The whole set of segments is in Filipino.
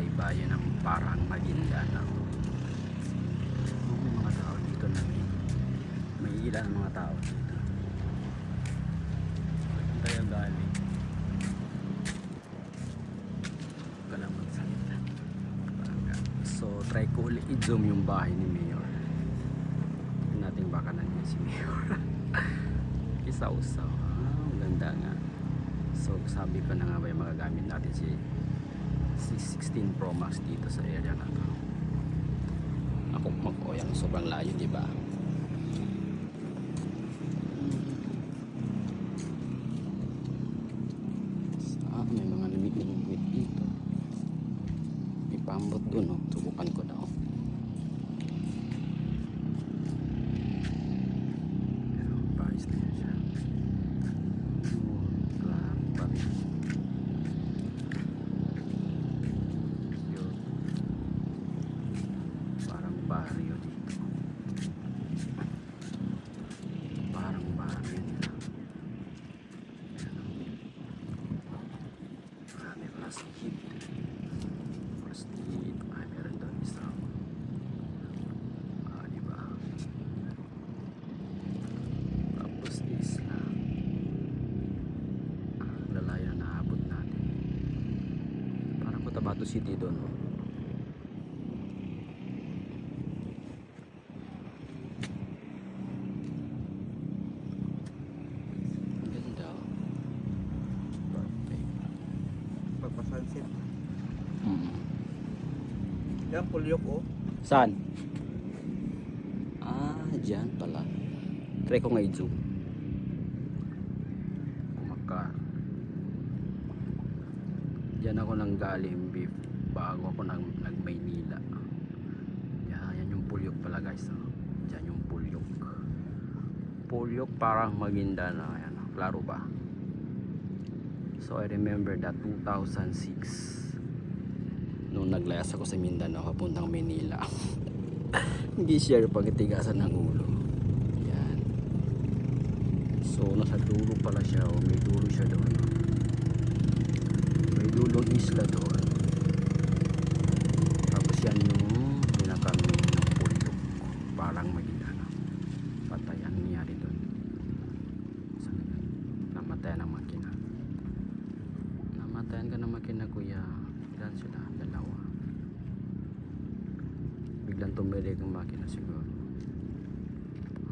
baybayin ng parang Maguindanao. May mga tao dito na may, may ilan mga tao dito. Saan tayo galing? Lang magsalita. So, try ko ulit i-zoom yung bahay ni Mayor. Tingnan natin baka nandiyan si Mayor. Isaw-saw. Ah, ganda nga. So, sabi ko na nga ba yung magagamit natin si, si 16 Pro Max dito sa area na to. Ako mag-oyang sobrang layo, di ba? Ah, may mga limit-limit dito. May pambot dun, oh. Subukan ko daw. Pero, paris na siya. Oh, grabe pa rin. Yun. Parang barrio dito. Parang barrio nila. Marami plastic. Plastic. Ay, meron doon isa. Ah, di ba? Tapos isla. Lalayo na naabot natin. Parang Cotabato City doon. oh. Ang Ganda. oh. Perfect. Pagpasansit. Mm. Yan, pulyok oh. Saan? Ah, dyan pala. Try ko nga i-zoom. Kumakar. Diyan ako nang galing beef bago ako nag, nag-Maynila. Yan, yan yung pulyok pala guys. Oh. Diyan yung pulyok. Pulyok parang Maguindanao. Ayan, oh. klaro ba? So I remember that 2006 nung naglayas ako sa Mindanao papuntang Manila. Hindi share pagkatigasan ng ulo. Yan. So nasa dulo pala siya. Oh. May dulo siya doon. oh. May dulong isla doon. Tapos yan yung pinaka-main ng pulyok. Parang Maguindanao. Patay. Ano nangyari doon? Namatayan ang makina. Namatayan ka ng makina kuya. Ilan sila? Dalawa. Biglang tumili ang makina siguro.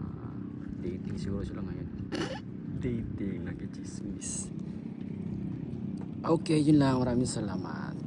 Ah, dating siguro sila ngayon. dating, nagkichismis. Okay, yun lang. Maraming salamat.